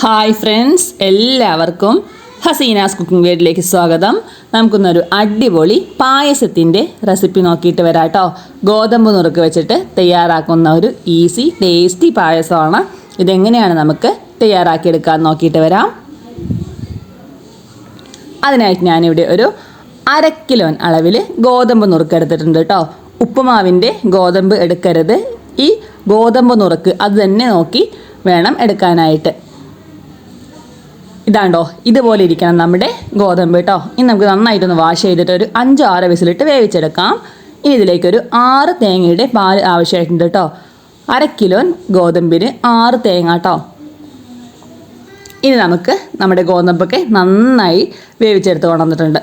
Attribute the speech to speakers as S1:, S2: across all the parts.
S1: Hi friends എല്ലാവർക്കും Hasina's cooking വീട്ടിലേക്ക് സ്വാഗതം. നമുക്കൊന്നൊരു അടിപൊളി പായസത്തിന്റെ റെസിപ്പി നോക്കിയിട്ട് വരാം കേട്ടോ ഗോതമ്പ് നുറുക്ക് വെച്ചിട്ട് തയ്യാറാക്കുന്ന ഒരു ഈസി ടേസ്റ്റി പായസമാണ്. ഇതെങ്ങനെയാണ് നമുക്ക് തയ്യാറാക്കിയെടുക്കാൻ നോക്കിയിട്ട് വരാം. അതിനായിട്ട് ഞാനിവിടെ ഒരു അര കിലോ അളവിൽ ഗോതമ്പ് നുറുക്ക് എടുത്തിട്ടുണ്ട് കേട്ടോ ഉപ്പുമാവിന്റെ ഗോതമ്പ് എടുക്കരുത്. ഈ ഗോതമ്പ് നുറുക്ക് അത് തന്നെ നോക്കി വേണം എടുക്കാനായിട്ട്. ഇതാണ്ടോ ഇതുപോലെ ഇരിക്കണം നമ്മുടെ ഗോതമ്പ് കേട്ടോ ഇനി നമുക്ക് നന്നായിട്ടൊന്ന് വാഷ് ചെയ്തിട്ട് ഒരു അഞ്ചോ ആറ് വിസിലിട്ട് വേവിച്ചെടുക്കാം. ഇനി ഇതിലേക്കൊരു ആറ് തേങ്ങയുടെ പാൽ ആവശ്യമായിട്ടുണ്ട് കേട്ടോ അര കിലോ ഗോതമ്പിന് ആറ് തേങ്ങ കേട്ടോ ഇനി നമുക്ക് നമ്മുടെ ഗോതമ്പൊക്കെ നന്നായി വേവിച്ചെടുത്ത് കൊണ്ടുവന്നിട്ടുണ്ട്.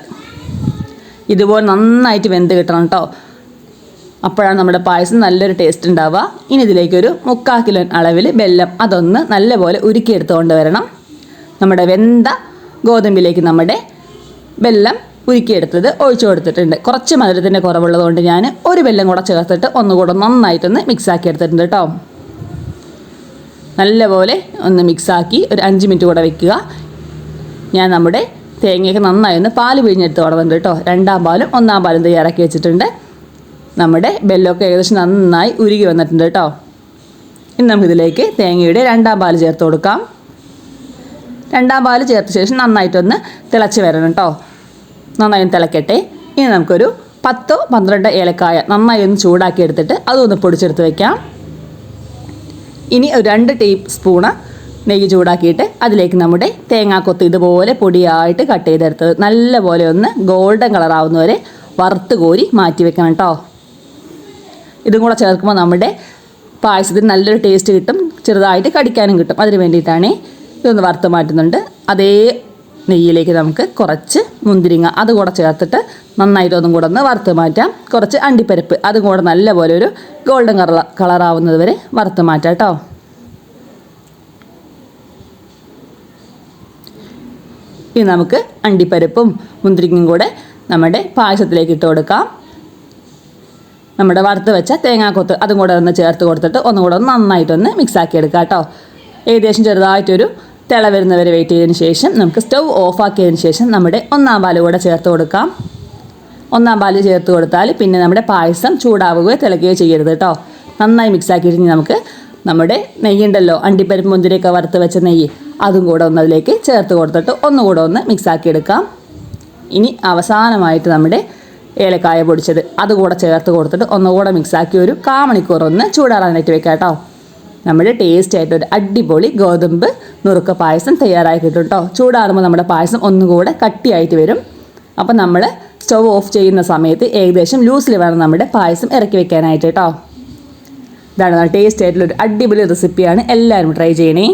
S1: ഇതുപോലെ നന്നായിട്ട് വെന്ത് കിട്ടണം കേട്ടോ അപ്പോഴാണ് നമ്മുടെ പായസം നല്ലൊരു ടേസ്റ്റ് ഉണ്ടാവുക. ഇനി ഇതിലേക്കൊരു മുക്കാൽ കിലോ അളവിൽ വെല്ലം അതൊന്ന് നല്ലപോലെ ഉരുക്കിയെടുത്തുകൊണ്ട് വരണം നമ്മുടെ വെന്ത ഗോതമ്പിലേക്ക് നമ്മുടെ വെല്ലം ഉരുക്കിയെടുത്തത് ഒഴിച്ചു കൊടുത്തിട്ടുണ്ട്. കുറച്ച് മധുരത്തിന്റെ കുറവുള്ളതുകൊണ്ട് ഞാൻ ഒരു വെല്ലം കൂടെ ചേർത്തിട്ട് ഒന്നുകൂടെ നന്നായിട്ടൊന്ന് മിക്സ് ആക്കി എടുത്തിട്ടുണ്ട് കേട്ടോ. നല്ലപോലെ ഒന്ന് മിക്സാക്കി ഒരു അഞ്ച് മിനിറ്റ് കൂടെ വെക്കുക. ഞാൻ നമ്മുടെ തേങ്ങയൊക്കെ നന്നായി ഒന്ന് പാൽ പിഴിഞ്ഞെടുത്ത് കൊടുക്കുന്നുണ്ട് കേട്ടോ. രണ്ടാം പാലും ഒന്നാം പാലും തയ്യാറാക്കി വെച്ചിട്ടുണ്ട്. നമ്മുടെ ബെല്ലൊക്കെ ഏകദേശം നന്നായി ഉരുകി വന്നിട്ടുണ്ട് കേട്ടോ. ഇനി നമുക്കിതിലേക്ക് തേങ്ങയുടെ രണ്ടാം പാൽ ചേർത്ത് കൊടുക്കാം. രണ്ടാം പാൽ ചേർത്ത ശേഷം നന്നായിട്ടൊന്ന് തിളച്ച് വരണം കേട്ടോ നന്നായി തിളക്കട്ടെ. ഇനി നമുക്കൊരു പത്തോ പന്ത്രണ്ടോ ഏലക്കായ നന്നായി ഒന്ന് ചൂടാക്കി എടുത്തിട്ട് അതൊന്ന് പൊടിച്ചെടുത്ത് വെക്കാം. ഇനി ഒരു രണ്ട് ടീ സ്പൂണ് നെയ്യ് ചൂടാക്കിയിട്ട് അതിലേക്ക് നമ്മുടെ തേങ്ങാക്കൊത്ത് ഇതുപോലെ പൊടിയായിട്ട് കട്ട് ചെയ്തെടുത്തത് നല്ലപോലെ ഒന്ന് ഗോൾഡൻ കളറാവുന്ന വരെ വറുത്ത് കോരി മാറ്റി വെക്കണം കേട്ടോ ഇതും കൂടെ ചേർക്കുമ്പോൾ നമ്മുടെ പായസത്തിന് നല്ലൊരു ടേസ്റ്റ് കിട്ടും ചെറുതായിട്ട് കടിക്കാനും കിട്ടും. അതിന് വേണ്ടിയിട്ടാണ് ഇതൊന്ന് വറുത്ത് മാറ്റുന്നുണ്ട്. അതേ നെയ്യിലേക്ക് നമുക്ക് കുറച്ച് മുന്തിരിങ്ങ അത് കൂടെ ചേർത്തിട്ട് നന്നായിട്ട് ഒന്നും കൂടെ ഒന്ന് വറുത്ത് മാറ്റാം. കുറച്ച് അണ്ടിപ്പരിപ്പ് അതും കൂടെ നല്ലപോലെ ഒരു ഗോൾഡൻ കളർ കളറാവുന്നത് വരെ വറുത്ത് മാറ്റാം കേട്ടോ. ഇനി നമുക്ക് അണ്ടിപ്പരിപ്പും മുന്തിരിങ്ങയും കൂടെ നമ്മുടെ പായസത്തിലേക്ക് ഇട്ട് കൊടുക്കാം. നമ്മുടെ വറുത്ത് വെച്ച തേങ്ങാക്കൊത്ത് അതും കൂടെ ഒന്ന് ചേർത്ത് കൊടുത്തിട്ട് ഒന്നും കൂടെ ഒന്ന് നന്നായിട്ടൊന്ന് മിക്സാക്കി എടുക്കാം കേട്ടോ. ഏകദേശം ചെറുതായിട്ടൊരു തിള വരുന്നവരെ വെയിറ്റ് ചെയ്തതിന് ശേഷം നമുക്ക് സ്റ്റൗ ഓഫ് ആക്കിയതിന് ശേഷം നമ്മുടെ ഒന്നാം പാൽ കൂടെ ചേർത്ത് കൊടുക്കാം. ഒന്നാം പാൽ ചേർത്ത് കൊടുത്താൽ പിന്നെ നമ്മുടെ പായസം ചൂടാവുകയോ തിളക്കുകയോ ചെയ്യരുത് കേട്ടോ നന്നായി മിക്സ് ആക്കിയിട്ട് നമുക്ക് നമ്മുടെ നെയ്യുണ്ടല്ലോ അണ്ടിപ്പരിപ്പ് മുന്തിരിയൊക്കെ വറുത്ത് വെച്ച നെയ്യ് അതും കൂടെ ഒന്ന് അതിലേക്ക് ചേർത്ത് കൊടുത്തിട്ട് ഒന്നുകൂടെ ഒന്ന് മിക്സ് ആക്കി എടുക്കാം ഇനി അവസാനമായിട്ട് നമ്മുടെ ഏലക്കായ പൊടിച്ചത് അതുകൂടെ ചേർത്ത് കൊടുത്തിട്ട് ഒന്നുകൂടെ മിക്സാക്കി ഒരു കാ മണിക്കൂർ ഒന്ന് ചൂടാറാനായിട്ട് വെക്കാം കേട്ടോ നമ്മുടെ ടേസ്റ്റ് ആയിട്ട് ഒരു അടിപൊളി ഗോതമ്പ് നുറുക്ക പായസം തയ്യാറായി കിട്ടും കേട്ടോ ചൂടാറുമ്പോൾ നമ്മുടെ പായസം ഒന്നുകൂടെ കട്ടിയായിട്ട് വരും. അപ്പോൾ നമ്മൾ സ്റ്റവ് ഓഫ് ചെയ്യുന്ന സമയത്ത് ഏകദേശം ലൂസിൽ വേണം നമ്മുടെ പായസം ഇറക്കി വെക്കാനായിട്ട് കേട്ടോ ഇതാണ് ടേസ്റ്റ് ആയിട്ടുള്ള ഒരു അടിപൊളി റെസിപ്പിയാണ് എല്ലാവരും ട്രൈ ചെയ്യണേ.